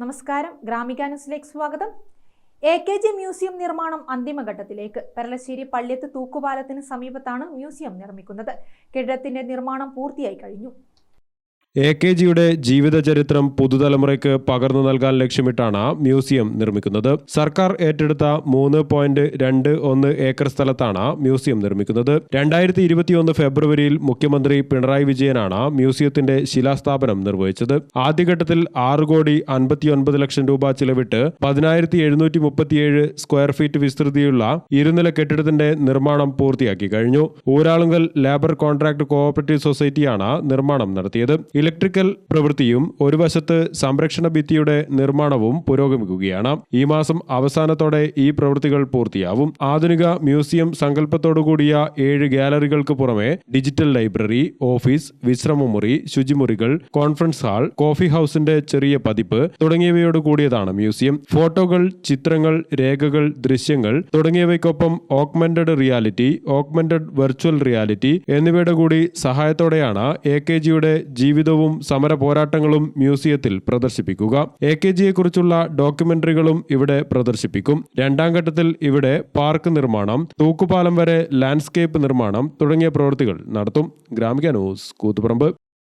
നമസ്കാരം. ഗ്രാമിക ന്യൂസിലേക്ക് സ്വാഗതം. എ കെ ജി മ്യൂസിയം നിർമ്മാണം അന്തിമഘട്ടത്തിലേക്ക് പെരളശ്ശേരി പള്ളിയത്ത് തൂക്കുപാലത്തിന് സമീപത്താണ് മ്യൂസിയം നിർമ്മിക്കുന്നത്. കെട്ടിടത്തിന്റെ നിർമ്മാണം പൂർത്തിയായി കഴിഞ്ഞു. എ കെ ജിയുടെ ജീവിതചരിത്രം പുതുതലമുറയ്ക്ക് പകർന്നു നൽകാൻ ലക്ഷ്യമിട്ടാണ് മ്യൂസിയം നിർമ്മിക്കുന്നത്. സർക്കാർ ഏറ്റെടുത്ത മൂന്ന് പോയിന്റ് രണ്ട് ഒന്ന് ഏക്കർ സ്ഥലത്താണ് മ്യൂസിയം നിർമ്മിക്കുന്നത്. രണ്ടായിരത്തി ഇരുപത്തിയൊന്ന് ഫെബ്രുവരിയിൽ മുഖ്യമന്ത്രി പിണറായി വിജയനാണ് മ്യൂസിയത്തിന്റെ ശിലാസ്ഥാപനം നിർവഹിച്ചത്. ആദ്യഘട്ടത്തിൽ ആറ് കോടി അൻപത്തിയൊൻപത് ലക്ഷം രൂപ ചിലവിട്ട് പതിനായിരത്തി എഴുന്നൂറ്റി മുപ്പത്തിയേഴ് സ്ക്വയർ ഫീറ്റ് വിസ്തൃതിയുള്ള ഇരുനില കെട്ടിടത്തിന്റെ നിർമ്മാണം പൂർത്തിയാക്കി കഴിഞ്ഞു. ഊരാളുങ്കൽ ലേബർ കോൺട്രാക്ട് കോഓപ്പറേറ്റീവ് സൊസൈറ്റിയാണ് നിർമ്മാണം നടത്തിയത്. ഇലക്ട്രിക്കൽ പ്രവൃത്തിയും ഒരു വശത്ത് സംരക്ഷണ ഭിത്തിയുടെ നിർമ്മാണവും പുരോഗമിക്കുകയാണ്. ഈ മാസം അവസാനത്തോടെ ഈ പ്രവൃത്തികൾ പൂർത്തിയാവും. ആധുനിക മ്യൂസിയം സങ്കല്പത്തോടുകൂടിയ ഏഴ് ഗാലറികൾക്ക് പുറമെ ഡിജിറ്റൽ ലൈബ്രറി ഓഫീസ് വിശ്രമമുറി ശുചിമുറികൾ കോൺഫറൻസ് ഹാൾ കോഫി ഹൗസിന്റെ ചെറിയ പതിപ്പ് തുടങ്ങിയവയോട് കൂടിയതാണ് മ്യൂസിയം. ഫോട്ടോകൾ ചിത്രങ്ങൾ രേഖകൾ ദൃശ്യങ്ങൾ തുടങ്ങിയവയ്ക്കൊപ്പം augmented reality augmented virtual reality എന്നിവയുടെ കൂടി സഹായത്തോടെയാണ് എ കെ ജിയുടെ ജീവിതവും സമര പോരാട്ടങ്ങളും മ്യൂസിയത്തിൽ പ്രദർശിപ്പിക്കുക. എ കെ ജിയെ കുറിച്ചുള്ള ഡോക്യുമെന്ററികളും ഇവിടെ പ്രദർശിപ്പിക്കും. രണ്ടാം ഘട്ടത്തിൽ ഇവിടെ പാർക്ക് നിർമ്മാണം തൂക്കുപാലം വരെ ലാൻഡ്സ്കേപ്പ് നിർമ്മാണം തുടങ്ങിയ പ്രവൃത്തികൾ നടത്തും. ഗ്രാമിക ന്യൂസ് കൂത്തുപറമ്പ്.